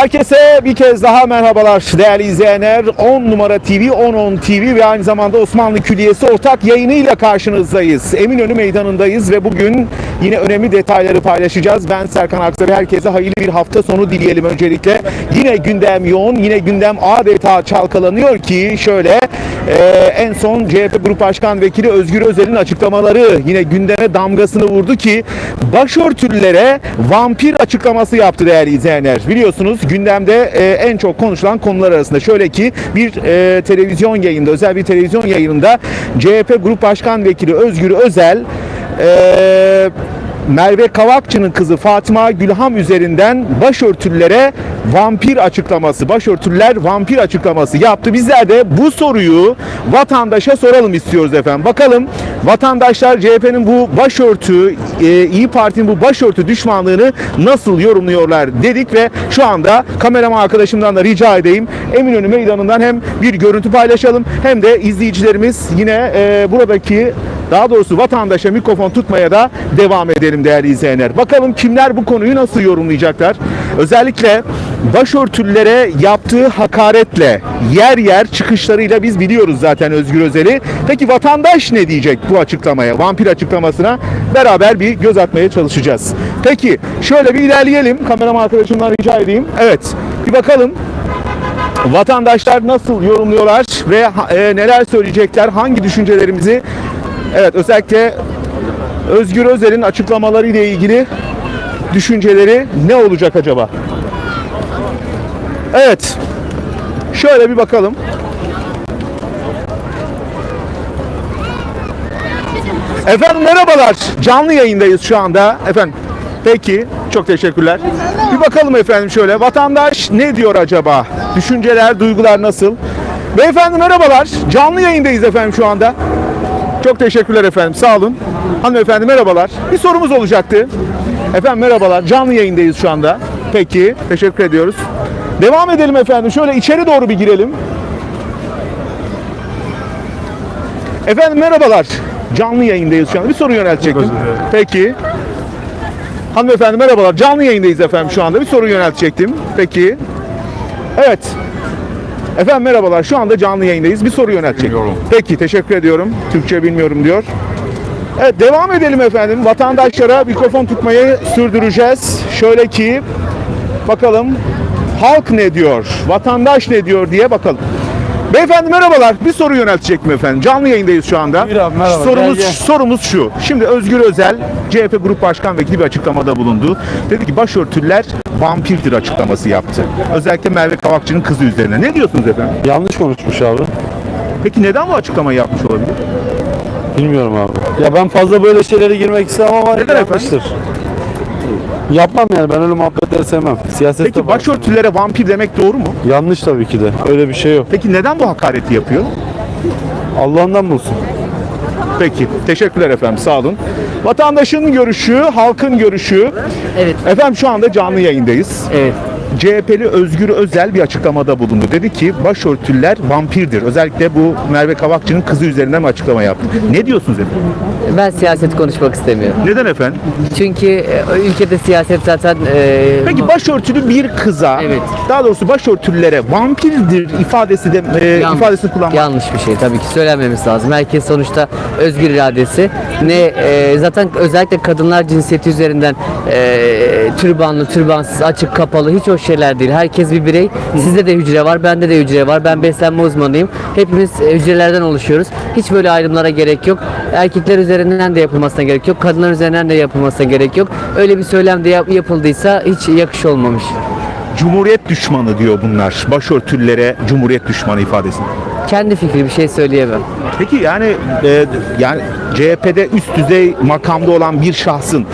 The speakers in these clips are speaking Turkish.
Herkese bir kez daha merhabalar değerli izleyenler. 10 numara TV, 10 10 TV ve aynı zamanda Osmanlı Külliyesi ortak yayınıyla karşınızdayız. Eminönü Meydanı'ndayız ve bugün yine önemli detayları paylaşacağız. Ben Serkan Aksaray. Herkese hayırlı bir hafta sonu dileyelim öncelikle. Yine gündem yoğun, yine gündem adeta çalkalanıyor ki şöyle e, en son CHP Grup Başkan Vekili Özgür Özel'in açıklamaları yine gündeme damgasını vurdu ki başörtülülere vampir açıklaması yaptı değerli izleyenler. Biliyorsunuz gündemde e, en çok konuşulan konular arasında şöyle ki bir e, televizyon yayında özel bir televizyon yayınında CHP Grup Başkan Vekili Özgür Özel e, Merve Kavakçı'nın kızı Fatıma Gülham üzerinden başörtülere vampir açıklaması, başörtüler vampir açıklaması yaptı. Bizler de bu soruyu vatandaşa soralım istiyoruz efendim. Bakalım vatandaşlar CHP'nin bu başörtü, e, İyi Parti'nin bu başörtü düşmanlığını nasıl yorumluyorlar dedik ve şu anda kameraman arkadaşımdan da rica edeyim. Eminönü Meydanı'ndan hem bir görüntü paylaşalım hem de izleyicilerimiz yine e, buradaki daha doğrusu vatandaşa mikrofon tutmaya da devam edelim değerli izleyenler. Bakalım kimler bu konuyu nasıl yorumlayacaklar? Özellikle başörtülülere yaptığı hakaretle, yer yer çıkışlarıyla biz biliyoruz zaten Özgür Özel'i. Peki vatandaş ne diyecek bu açıklamaya, vampir açıklamasına? Beraber bir göz atmaya çalışacağız. Peki şöyle bir ilerleyelim. Kameraman arkadaşımdan rica edeyim. Evet bir bakalım vatandaşlar nasıl yorumluyorlar ve e, neler söyleyecekler, hangi düşüncelerimizi Evet özellikle Özgür Özel'in açıklamaları ile ilgili düşünceleri ne olacak acaba? Evet. Şöyle bir bakalım. Efendim merhabalar. Canlı yayındayız şu anda. Efendim peki çok teşekkürler. Bir bakalım efendim şöyle. Vatandaş ne diyor acaba? Düşünceler, duygular nasıl? Beyefendi merhabalar. Canlı yayındayız efendim şu anda. Çok teşekkürler efendim. Sağ olun. Hanımefendi merhabalar. Bir sorumuz olacaktı. Efendim merhabalar. Canlı yayındayız şu anda. Peki. Teşekkür ediyoruz. Devam edelim efendim. Şöyle içeri doğru bir girelim. Efendim merhabalar. Canlı yayındayız şu anda. Bir soru yöneltecektim. Peki. Hanımefendi merhabalar. Canlı yayındayız efendim şu anda. Bir soru yöneltecektim. Peki. Evet. Efendim merhabalar. Şu anda canlı yayındayız. Bir soru yöneltecek. Peki teşekkür ediyorum. Türkçe bilmiyorum diyor. Evet devam edelim efendim. Vatandaşlara mikrofon tutmayı sürdüreceğiz. Şöyle ki bakalım halk ne diyor? Vatandaş ne diyor diye bakalım. Beyefendi merhabalar. Bir soru yöneltecek mi efendim? Canlı yayındayız şu anda. Buyur abi, merhaba. Sorumuz, Gel, gel. sorumuz şu. Şimdi Özgür Özel CHP Grup Başkan Vekili bir açıklamada bulundu. Dedi ki başörtüler vampirdir açıklaması yaptı. Özellikle Merve Kavakçı'nın kızı üzerine. Ne diyorsunuz efendim? Yanlış konuşmuş abi. Peki neden bu açıklamayı yapmış olabilir? Bilmiyorum abi. Ya ben fazla böyle şeylere girmek istemem ama Neden yanlıştır. Yapmam yani ben öyle muhabbetleri sevmem. Siyasette Peki başörtülere vampir demek doğru mu? Yanlış tabii ki de. Öyle bir şey yok. Peki neden bu hakareti yapıyor? Allah'ından bulsun. Peki. Teşekkürler efendim. Sağ olun. Vatandaşın görüşü, halkın görüşü. Evet, Efendim şu anda canlı yayındayız. evet. CHP'li Özgür Özel bir açıklamada bulundu. Dedi ki başörtüler vampirdir. Özellikle bu Merve Kavakçı'nın kızı üzerinden bir açıklama yaptı. Ne diyorsunuz efendim? Ben siyaset konuşmak istemiyorum. Neden efendim? Çünkü e, ülkede siyaset zaten e, Peki başörtülü bir kıza, Evet. daha doğrusu başörtülülere vampirdir ifadesi de e, yanlış, ifadesini kullanmak. yanlış bir şey tabii ki söylenmemiz lazım. Herkes sonuçta özgür iradesi. Ne e, zaten özellikle kadınlar cinsiyeti üzerinden e, türbanlı, türbansız, açık, kapalı hiç o şeyler değil. Herkes bir birey. Sizde de hücre var, bende de hücre var. Ben beslenme uzmanıyım. Hepimiz hücrelerden oluşuyoruz. Hiç böyle ayrımlara gerek yok. Erkekler üzerinden de yapılmasına gerek yok. Kadınlar üzerinden de yapılmasına gerek yok. Öyle bir söylem de yap- yapıldıysa hiç yakış olmamış. Cumhuriyet düşmanı diyor bunlar. Başörtülülere cumhuriyet düşmanı ifadesini. Kendi fikri bir şey söyleyemem. Peki yani e, yani CHP'de üst düzey makamda olan bir şahsın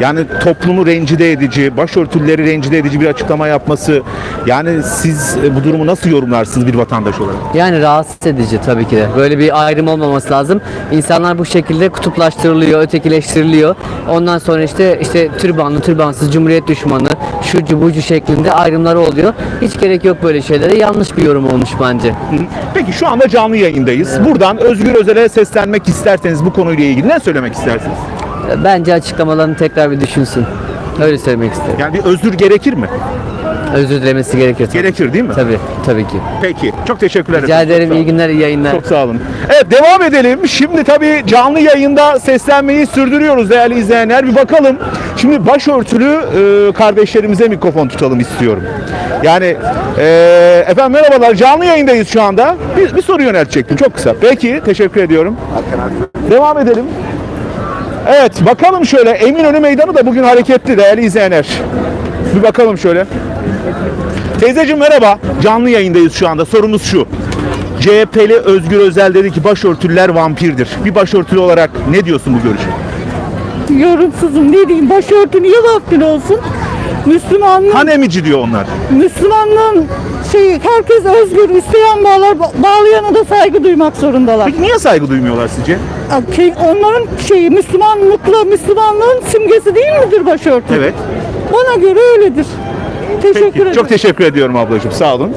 yani toplumu rencide edici, başörtüleri rencide edici bir açıklama yapması yani siz e, bu durumu nasıl yorumlarsınız bir vatandaş olarak? Yani rahatsız edici tabii ki de. Böyle bir ayrım olmaması lazım. İnsanlar bu şekilde kutuplaştırılıyor, ötekileştiriliyor. Ondan sonra işte işte türbanlı, türbansız, cumhuriyet düşmanı, şucu bucu şeklinde ayrımları oluyor. Hiç gerek yok böyle şeylere. Yanlış bir yorum olmuş bence. Peki şu anda canlı yayındayız. Buradan Özgür Özel'e seslenmek isterseniz bu konuyla ilgili ne söylemek istersiniz? Bence açıklamalarını tekrar bir düşünsün. Öyle söylemek isterim. Yani bir özür gerekir mi? Özür dilemesi gerekir. tabii. Gerekir değil mi? Tabii, tabii ki. Peki. Çok teşekkürler. Rica ederim. Sağ İyi günler, iyi yayınlar. Çok sağ olun. Evet devam edelim. Şimdi tabii canlı yayında seslenmeyi sürdürüyoruz değerli izleyenler. Bir bakalım. Şimdi başörtülü e, kardeşlerimize mikrofon tutalım istiyorum. Yani e, efendim merhabalar canlı yayındayız şu anda. Bir, bir soru yöneltecektim çok kısa. Peki teşekkür ediyorum. Devam edelim. Evet bakalım şöyle Eminönü Meydanı da bugün hareketli değerli izleyenler. Bir bakalım şöyle. Teyzeciğim merhaba. Canlı yayındayız şu anda. Sorumuz şu. CHP'li Özgür Özel dedi ki başörtüler vampirdir. Bir başörtülü olarak ne diyorsun bu görüşe? Yorumsuzum ne diyeyim başörtü niye vampir olsun? Müslümanlığın, Han emici diyor onlar. Müslümanlığın şey herkes özgür isteyen bağlar bağlayana da saygı duymak zorundalar. Peki niye saygı duymuyorlar sizce? Şey, onların şeyi Müslümanlıkla Müslümanlığın simgesi değil midir başörtü? Evet. Bana göre öyledir. Teşekkür Peki, ederim. çok teşekkür ediyorum ablacığım. Sağ olun.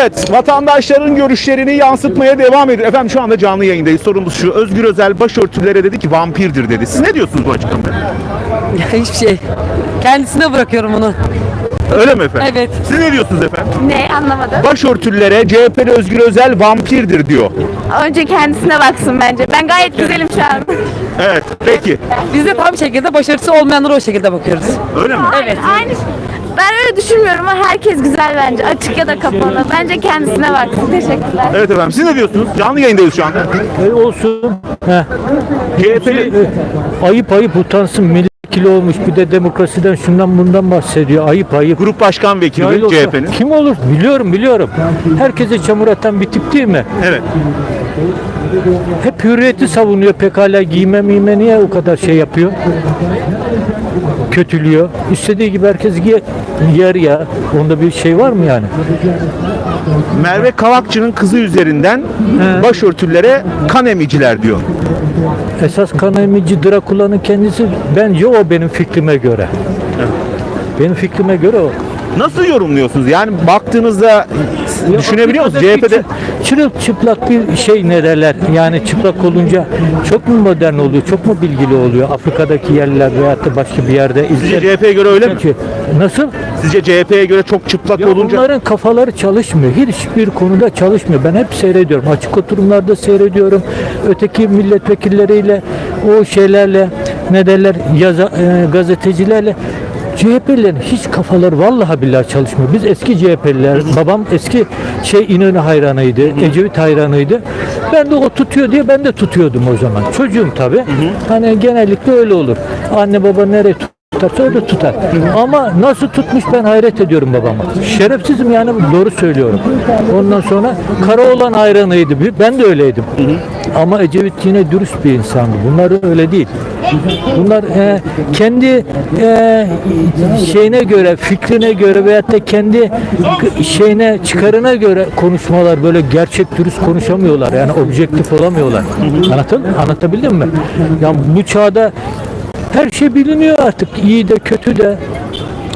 Evet, vatandaşların görüşlerini yansıtmaya devam ediyor. Efendim şu anda canlı yayındayız. Sorumuz şu. Özgür Özel başörtülere dedi ki vampirdir dedi. Siz ne diyorsunuz bu açıklamaya? Hiçbir şey. Kendisine bırakıyorum onu. Öyle mi efendim? Evet. Siz ne diyorsunuz efendim? Ne anlamadım. Başörtülere CHP'li Özgür Özel vampirdir diyor. Önce kendisine baksın bence. Ben gayet güzelim şu an. Evet, peki. Biz de tam şekilde başarısı olmayanlara o şekilde bakıyoruz. Öyle mi? Evet. Aynı ben öyle düşünmüyorum ama herkes güzel bence. Açık ya da kapalı. Bence kendisine baksın. Teşekkürler. Evet efendim. Siz ne diyorsunuz? Canlı yayındayız şu anda. E, olsun. Heh. CHP'li ayıp ayıp utansın milletvekili olmuş bir de demokrasiden şundan bundan bahsediyor. Ayıp ayıp. Grup Başkan Vekili Cahil olsa CHP'nin. Kim olur? Biliyorum biliyorum. Herkese çamur atan bir tip değil mi? Evet. Hep hürriyeti savunuyor. Pekala giyme miyme niye o kadar şey yapıyor? Kötülüyor. İstediği gibi herkes yer ya. Onda bir şey var mı yani? Merve Kavakçı'nın kızı üzerinden başörtülere kan emiciler diyor. Esas kan emici Drakula'nın kendisi bence o benim fikrime göre. Benim fikrime göre o. Nasıl yorumluyorsunuz? Yani baktığınızda düşünebiliyor musunuz? CHP'de çı- Çırık çıplak bir şey ne derler yani çıplak olunca çok mu modern oluyor çok mu bilgili oluyor Afrika'daki yerler veyahut da başka bir yerde sizce izler. CHP'ye göre öyle mi? Nasıl? Sizce CHP'ye göre çok çıplak Ya olunca bunların kafaları çalışmıyor. Hiçbir konuda çalışmıyor. Ben hep seyrediyorum. Açık oturumlarda seyrediyorum. Öteki milletvekilleriyle o şeylerle ne derler yaza, e, gazetecilerle CHP'lilerin hiç kafaları vallahi billahi çalışmıyor. Biz eski CHP'liler, babam eski şey İnönü hayranıydı, Ecevit hayranıydı. Ben de o tutuyor diye ben de tutuyordum o zaman. Çocuğum tabii. Hani genellikle öyle olur. Anne baba nereye tutarsa o da tutar. Ama nasıl tutmuş ben hayret ediyorum babama. Şerefsizim yani doğru söylüyorum. Ondan sonra Karaoğlan hayranıydı. Ben de öyleydim. Ama Ecevit yine dürüst bir insandı. Bunlar öyle değil. Bunlar e, kendi e, şeyine göre, fikrine göre veyahut da kendi şeyine, çıkarına göre konuşmalar böyle gerçek dürüst konuşamıyorlar. Yani objektif olamıyorlar. Anlatın, anlatabildim mi? Yani bu çağda her şey biliniyor artık. İyi de kötü de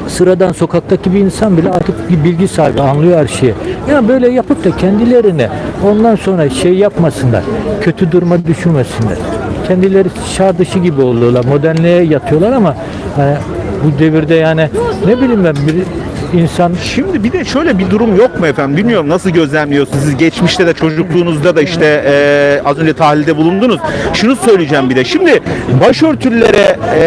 sıradan sokaktaki bir insan bile artık bir bilgi sahibi anlıyor her şeyi. Yani böyle yapıp da kendilerine ondan sonra şey yapmasınlar. Kötü duruma düşürmesinler. Kendileri şar dışı gibi oluyorlar. Modernliğe yatıyorlar ama hani bu devirde yani ne bileyim ben bir insan Şimdi bir de şöyle bir durum yok mu efendim? Bilmiyorum nasıl gözlemliyorsunuz? Siz geçmişte de çocukluğunuzda da işte e, az önce tahlilde bulundunuz. Şunu söyleyeceğim bir de. Şimdi başörtülere e,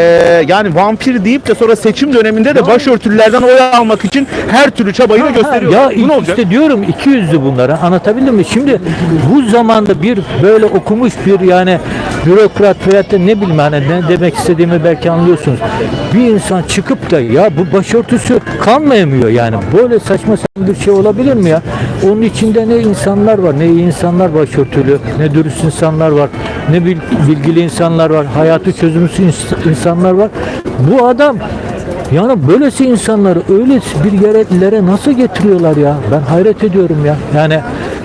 yani vampir deyip de sonra seçim döneminde de başörtülerden oy almak için her türlü çabayı da gösteriyor. Ya Bu ne olacak? işte diyorum iki yüzlü bunlara anlatabildim mi? Şimdi bu zamanda bir böyle okumuş bir yani bürokrat da ne bileyim hani ne demek istediğimi belki anlıyorsunuz. Bir insan çıkıp da ya bu başörtüsü kan mı emiyor yani? Böyle saçma sapan bir şey olabilir mi ya? Onun içinde ne insanlar var, ne insanlar başörtülü, ne dürüst insanlar var, ne bil- bilgili insanlar var, hayatı çözümsüz ins- insanlar var. Bu adam yani böylesi insanları öyle bir yerlere nasıl getiriyorlar ya? Ben hayret ediyorum ya. Yani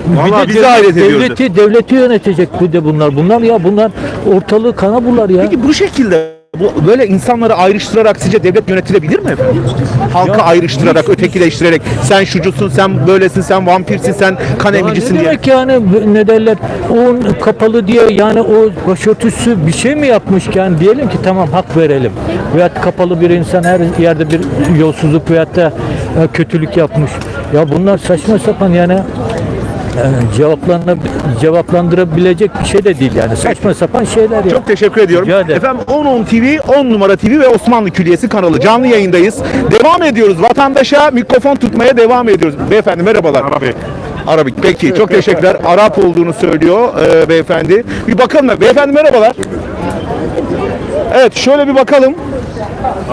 Vallahi biz de hayret ediyoruz. devleti, devleti yönetecek bir de bunlar. Bunlar ya bunlar ortalığı kana bular ya. Peki bu şekilde bu böyle insanları ayrıştırarak sizce devlet yönetilebilir mi efendim? Halka ayrıştırarak, ötekileştirerek sen şucusun, sen böylesin, sen vampirsin, sen kan Ya emicisin ne diye. demek yani ne derler o kapalı diye yani o başörtüsü bir şey mi yapmış ki yani diyelim ki tamam hak verelim veyahut kapalı bir insan her yerde bir yolsuzluk veyahut da e, kötülük yapmış. Ya bunlar saçma sapan yani cevaplarına cevaplandırabilecek bir şey de değil yani. Saçma sapan şeyler ya. Çok teşekkür ediyorum. Rica ederim. Efendim 10 TV, 10 numara TV ve Osmanlı Külliyesi kanalı canlı yayındayız. Devam ediyoruz. Vatandaşa mikrofon tutmaya devam ediyoruz. Beyefendi merhabalar. Arabik. Arabik. Peki çok teşekkürler. Arap olduğunu söylüyor e, beyefendi. Bir bakalım. mı? Beyefendi merhabalar. Evet şöyle bir bakalım.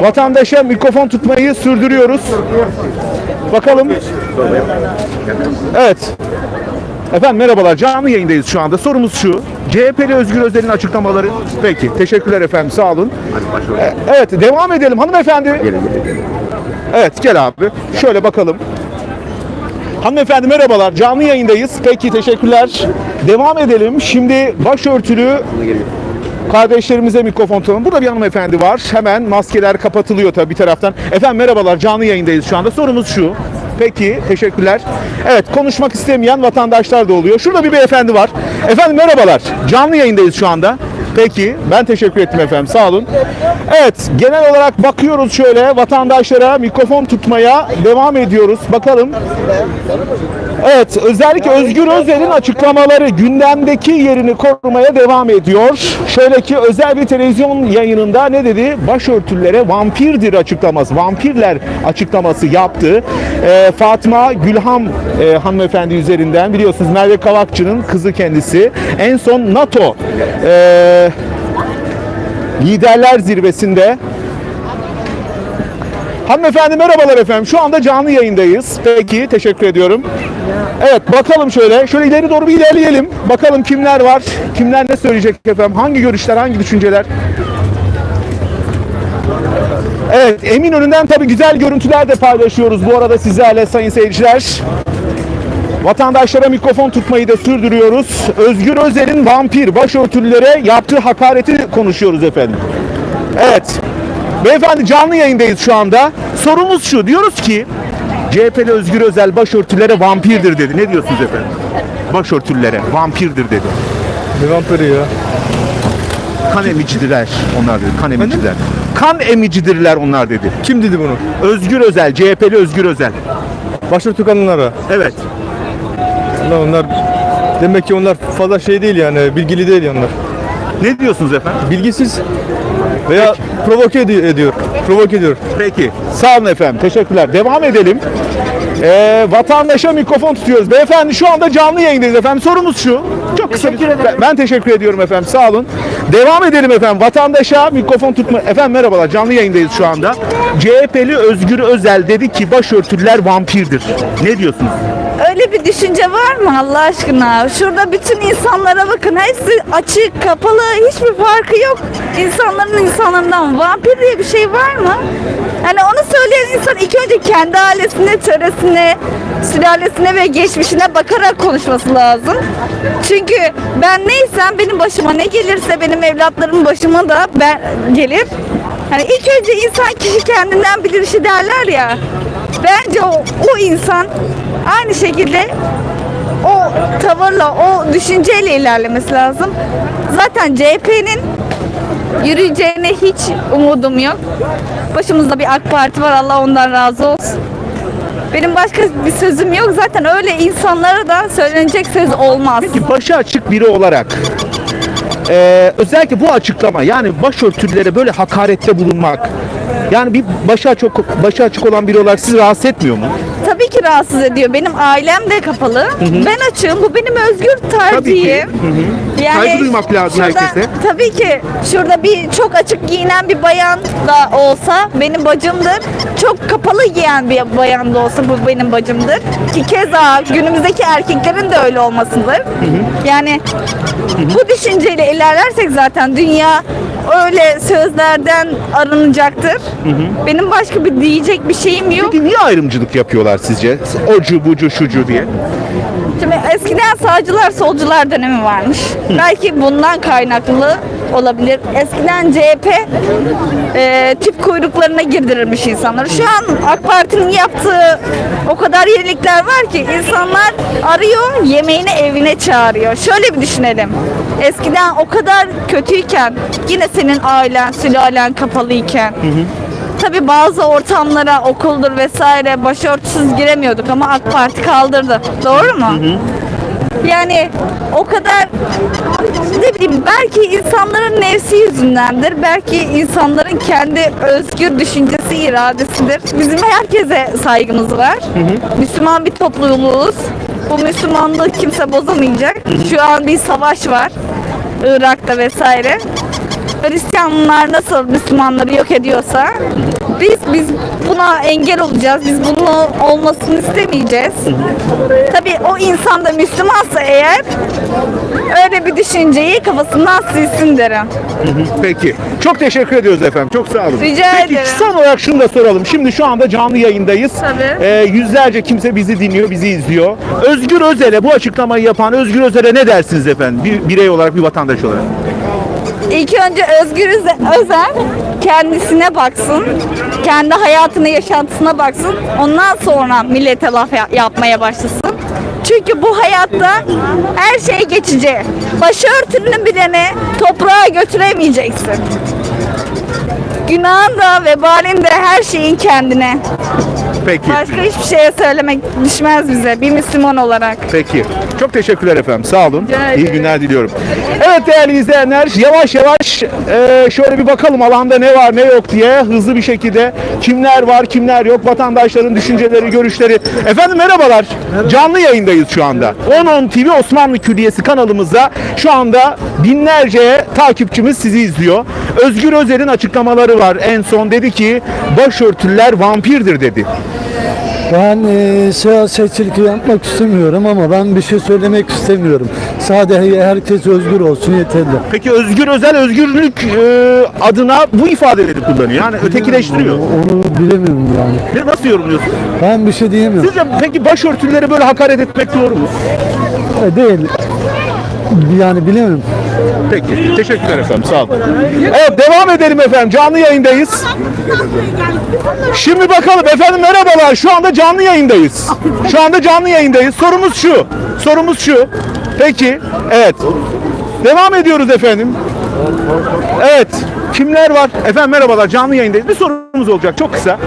Vatandaşa mikrofon tutmayı sürdürüyoruz. Bakalım. Evet. Efendim merhabalar. Canlı yayındayız şu anda. Sorumuz şu. CHP'li Özgür Özel'in açıklamaları. Peki. Teşekkürler efendim. Sağ olun. E, Evet. Devam edelim. Hanımefendi. Evet. Gel abi. Şöyle bakalım. Hanımefendi merhabalar. Canlı yayındayız. Peki. Teşekkürler. Devam edelim. Şimdi başörtülü kardeşlerimize mikrofon tutalım. Burada bir hanımefendi var. Hemen maskeler kapatılıyor tabii bir taraftan. Efendim merhabalar. Canlı yayındayız şu anda. Sorumuz şu. Peki, teşekkürler. Evet, konuşmak istemeyen vatandaşlar da oluyor. Şurada bir beyefendi var. Efendim merhabalar. Canlı yayındayız şu anda. Peki, ben teşekkür ettim efendim. Sağ olun. Evet, genel olarak bakıyoruz şöyle vatandaşlara mikrofon tutmaya devam ediyoruz. Bakalım. Evet, özellikle Özgür Özel'in açıklamaları gündemdeki yerini korumaya devam ediyor. Şöyle ki özel bir televizyon yayınında ne dedi? Başörtülere vampirdir açıklaması, vampirler açıklaması yaptı. Ee, Fatma Gülham e, hanımefendi üzerinden biliyorsunuz Merve Kavakçı'nın kızı kendisi. En son NATO e, liderler zirvesinde Hanımefendi merhabalar efendim. Şu anda canlı yayındayız. Peki teşekkür ediyorum. Evet bakalım şöyle. Şöyle ileri doğru bir ilerleyelim. Bakalım kimler var? Kimler ne söyleyecek efendim? Hangi görüşler, hangi düşünceler? Evet Eminönü'nden tabii güzel görüntüler de paylaşıyoruz bu arada sizlerle sayın seyirciler. Vatandaşlara mikrofon tutmayı da sürdürüyoruz. Özgür Özel'in vampir başörtülülere yaptığı hakareti konuşuyoruz efendim. Evet. Beyefendi canlı yayındayız şu anda. Sorumuz şu. Diyoruz ki CHP'li Özgür Özel başörtülere vampirdir dedi. Ne diyorsunuz efendim? Başörtülülere vampirdir dedi. Ne vampiri ya? Kan emicidirler onlar dedi. Kan emicidirler. Kan emicidirler onlar dedi. Kim dedi bunu? Özgür Özel, CHP'li Özgür Özel. Başörtü kadınlara. Evet. Allah onlar demek ki onlar fazla şey değil yani bilgili değil onlar. Ne diyorsunuz efendim? Bilgisiz veya provoke edi- ediyor. Provoke ediyor. Peki. Sağ olun efendim. Teşekkürler. Devam edelim. Ee, vatandaşa mikrofon tutuyoruz. Beyefendi şu anda canlı yayındayız efendim. Sorumuz şu. Çok kısa. Ben, ben teşekkür ediyorum efendim. Sağ olun. Devam edelim efendim. Vatandaşa mikrofon tutma. Efendim merhabalar. Canlı yayındayız şu anda. CHP'li Özgür Özel dedi ki başörtüler vampirdir. Ne diyorsunuz? Öyle bir düşünce var mı Allah aşkına? Şurada bütün insanlara bakın. Hepsi açık, kapalı, hiçbir farkı yok. İnsanların insanlarından vampir diye bir şey var mı? Yani onu söyleyen insan ilk önce kendi ailesine, töresine, sülalesine ve geçmişine bakarak konuşması lazım. Çünkü ben neysem benim başıma ne gelirse benim evlatlarımın başıma da ben gelir. Hani ilk önce insan kişi kendinden bilir işi derler ya. Bence o, o insan aynı şekilde o tavırla, o düşünceyle ilerlemesi lazım. Zaten CHP'nin yürüyeceğine hiç umudum yok. Başımızda bir AK Parti var. Allah ondan razı olsun. Benim başka bir sözüm yok. Zaten öyle insanlara da söylenecek söz olmaz. Peki başı açık biri olarak eee, özellikle bu açıklama yani başörtülülere böyle hakarette bulunmak yani bir başı açık, başı açık olan biri olarak sizi rahatsız etmiyor mu? Tabii ki rahatsız ediyor. Benim ailem de kapalı. Ben açığım. Bu benim özgür Tabii ki. tercihim. Yani Saygı duymak lazım şurada- herkese. Tabii ki. Şurada bir çok açık giyinen bir bayan da olsa benim bacımdır. Çok kapalı giyen bir bayan da olsa bu benim bacımdır. Ki keza günümüzdeki erkeklerin de öyle olmasıdır. Yani bu düşünceyle ilerlersek zaten dünya öyle sözlerden arınacaktır. Benim başka bir diyecek bir şeyim yok. Peki niye ayrımcılık yapıyorlar sizce? Ocu bucu şucu diye. Eskiden sağcılar solcular dönemi varmış. Belki bundan kaynaklı olabilir. Eskiden CHP e, tüp kuyruklarına girdirilmiş insanlar. Şu an AK Parti'nin yaptığı o kadar yenilikler var ki insanlar arıyor yemeğini evine çağırıyor. Şöyle bir düşünelim. Eskiden o kadar kötüyken yine senin ailen, sülalen kapalıyken Tabi bazı ortamlara okuldur vesaire başörtüsüz giremiyorduk ama AK Parti kaldırdı. Doğru mu? Yani o kadar ne bileyim belki insanların nefsi yüzündendir. Belki insanların kendi özgür düşüncesi iradesidir. Bizim herkese saygımız var. Müslüman bir topluluğuz. Bu Müslümanlığı kimse bozamayacak. Şu an bir savaş var. Irak'ta vesaire. Hristiyanlar nasıl Müslümanları yok ediyorsa biz biz buna engel olacağız. Biz bunun olmasını istemeyeceğiz. Tabii o insan da Müslümansa eğer öyle bir düşünceyi kafasından silsin derim. Peki. Çok teşekkür ediyoruz efendim. Çok sağ olun. Rica Peki ederim. son olarak şunu da soralım. Şimdi şu anda canlı yayındayız. Tabii. Ee, yüzlerce kimse bizi dinliyor, bizi izliyor. Özgür Özel'e bu açıklamayı yapan Özgür Özel'e ne dersiniz efendim? Bir birey olarak, bir vatandaş olarak. İlk önce Özgür Öze- Özel kendisine baksın. Kendi hayatını, yaşantısına baksın. Ondan sonra millete laf ya- yapmaya başlasın. Çünkü bu hayatta her şey geçici. Başörtünün bileni toprağa götüremeyeceksin. Günahın da vebalin de her şeyin kendine. Peki. Başka hiçbir şeye söylemek düşmez bize bir Müslüman olarak. Peki. Çok teşekkürler efendim. Sağ olun. Rica İyi ederim. günler diliyorum. Evet değerli izleyenler yavaş yavaş e, şöyle bir bakalım alanda ne var ne yok diye hızlı bir şekilde kimler var kimler yok vatandaşların düşünceleri görüşleri. Efendim merhabalar. Canlı yayındayız şu anda. 10 TV Osmanlı Külliyesi kanalımızda şu anda binlerce takipçimiz sizi izliyor. Özgür Özel'in açıklamaları var. En son dedi ki başörtüler vampirdir dedi. Ben e, siyasetçilik yapmak istemiyorum ama ben bir şey söylemek istemiyorum. Sadece herkes özgür olsun yeterli. Peki Özgür Özel özgürlük e, adına bu ifadeleri kullanıyor. Yani ötekileştiriyor. Onu bilemiyorum yani. Ne nasıl yorumluyorsun? Ben bir şey diyemiyorum. Sizce peki başörtülere böyle hakaret etmek doğru mu? E, değil. Yani bilemiyorum. Peki. Teşekkürler efendim. Sağ olun. Evet devam edelim efendim. Canlı yayındayız. Şimdi bakalım efendim merhabalar. Şu anda canlı yayındayız. Şu anda canlı yayındayız. Sorumuz şu. Sorumuz şu. Peki. Evet. Devam ediyoruz efendim. Evet. Kimler var? Efendim merhabalar. Canlı yayındayız. Bir sorumuz olacak. Çok kısa.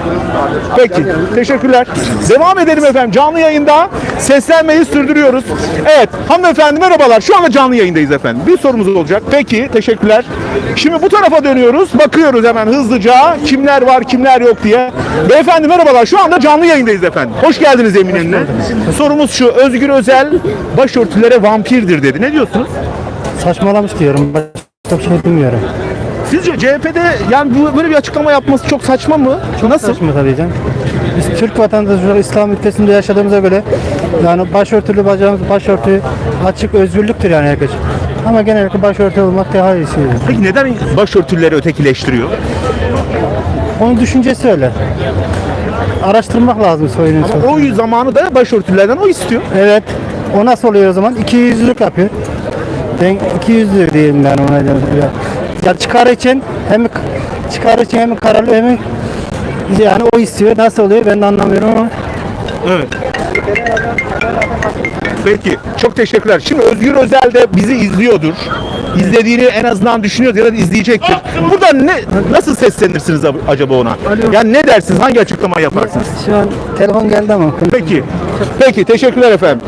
Peki. Teşekkürler. Devam edelim efendim. Canlı yayında seslenmeyi sürdürüyoruz. Evet. Hanımefendi merhabalar. Şu anda canlı yayındayız efendim. Bir sorumuz olacak. Peki. Teşekkürler. Şimdi bu tarafa dönüyoruz. Bakıyoruz hemen hızlıca. Kimler var, kimler yok diye. Beyefendi merhabalar. Şu anda canlı yayındayız efendim. Hoş geldiniz Eminönü'ne. Sorumuz şu. Özgür Özel başörtülere vampirdir dedi. Ne diyorsunuz? Saçmalamış diyorum. Başka bir şey bilmiyorum. Sizce CHP'de yani bu böyle bir açıklama yapması çok saçma mı? Nasıl? Saçma tabii canım. Biz Türk vatandaşı olarak İslam ülkesinde yaşadığımıza göre yani başörtülü bacağımız başörtü açık özgürlüktür yani herkes. Ama genellikle başörtü olmak daha iyisi. Peki neden başörtüleri ötekileştiriyor? Onun düşüncesi öyle. Araştırmak lazım soyunu. O zamanı da başörtülerden o istiyor. Evet. O nasıl oluyor o zaman? İki yüzlülük yapıyor. Ben iki yüzlü diyeyim ben ona. Ya, ya çıkar için hem çıkar için hem kararlı hem yani o istiyor. Nasıl oluyor ben de anlamıyorum ama. Evet. Peki. Çok teşekkürler. Şimdi Özgür Özel de bizi izliyordur. İzlediğini en azından düşünüyordur ya da izleyecektir. Burada ne nasıl seslenirsiniz ab- acaba ona? Yani ne dersiniz? Hangi açıklama yaparsınız? Şu an telefon geldi ama. Peki. Peki teşekkürler efendim.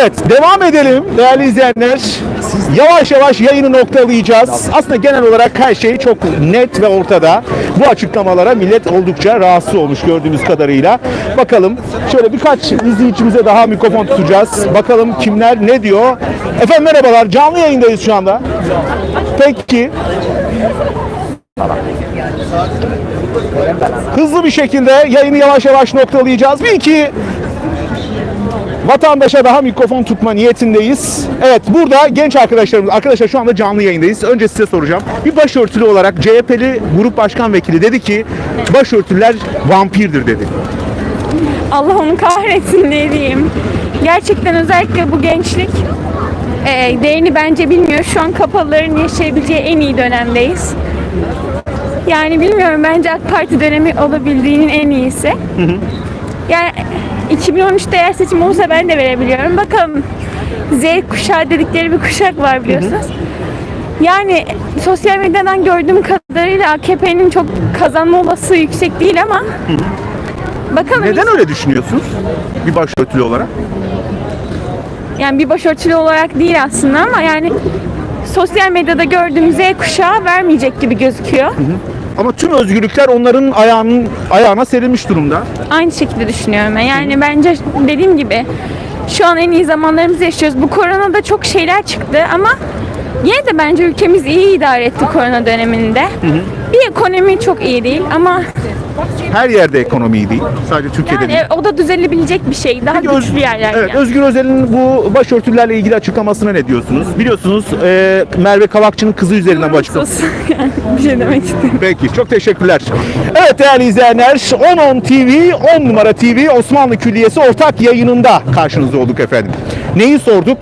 Evet devam edelim değerli izleyenler. Yavaş yavaş yayını noktalayacağız. Aslında genel olarak her şey çok net ve ortada. Bu açıklamalara millet oldukça rahatsız olmuş gördüğümüz kadarıyla. Bakalım şöyle birkaç izleyicimize daha mikrofon tutacağız. Bakalım kimler ne diyor. Efendim merhabalar canlı yayındayız şu anda. Peki. Hızlı bir şekilde yayını yavaş yavaş noktalayacağız. Bir iki vatandaşa daha mikrofon tutma niyetindeyiz. Evet burada genç arkadaşlarımız, arkadaşlar şu anda canlı yayındayız. Önce size soracağım. Bir başörtülü olarak CHP'li grup başkan vekili dedi ki başörtüler vampirdir dedi. Allah onu kahretsin ne diyeyim. Gerçekten özellikle bu gençlik e, değerini bence bilmiyor. Şu an kapalıların yaşayabileceği en iyi dönemdeyiz. Yani bilmiyorum bence AK Parti dönemi olabildiğinin en iyisi. Yani 2013'te eğer seçim olursa ben de verebiliyorum. Bakalım Z kuşağı dedikleri bir kuşak var biliyorsunuz. Yani sosyal medyadan gördüğüm kadarıyla AKP'nin çok kazanma olasılığı yüksek değil ama bakalım. Neden öyle düşünüyorsunuz? Bir başörtülü olarak. Yani bir başörtülü olarak değil aslında ama yani sosyal medyada gördüğüm Z kuşağı vermeyecek gibi gözüküyor. Ama tüm özgürlükler onların ayağının ayağına serilmiş durumda. Aynı şekilde düşünüyorum ben. Yani bence dediğim gibi şu an en iyi zamanlarımızı yaşıyoruz. Bu koronada çok şeyler çıktı ama yine de bence ülkemiz iyi idare etti korona döneminde. Bir ekonomi çok iyi değil ama Her yerde ekonomi iyi değil. Sadece Türkiye'de yani değil. o da düzelebilecek bir şey. Daha Peki Öz- güçlü yerler. Evet, yani. Özgür Özel'in bu başörtülerle ilgili açıklamasına ne diyorsunuz? Biliyorsunuz e, Merve Kavakçı'nın kızı üzerinden bu açıklama. Sus. Yani bir şey demek istemiyorum. Peki çok teşekkürler. Evet değerli izleyenler 10 TV 10 numara TV Osmanlı Külliyesi ortak yayınında karşınızda olduk efendim. Neyi sorduk?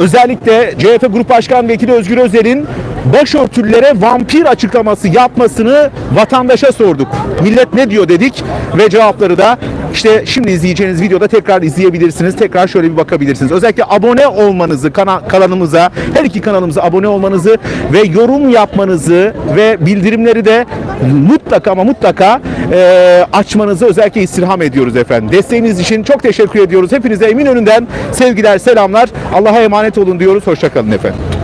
Özellikle CHP Grup Başkan Vekili Özgür Özel'in başörtülere vampir açıklaması yapmasını vatandaşa sorduk. Millet ne diyor dedik ve cevapları da işte şimdi izleyeceğiniz videoda tekrar izleyebilirsiniz. Tekrar şöyle bir bakabilirsiniz. Özellikle abone olmanızı kana- kanalımıza, her iki kanalımıza abone olmanızı ve yorum yapmanızı ve bildirimleri de mutlaka ama mutlaka e, açmanızı özellikle istirham ediyoruz efendim. Desteğiniz için çok teşekkür ediyoruz. Hepinize Eminönü'nden sevgiler, selamlar. Allah'a emanet olun diyoruz. Hoşçakalın efendim.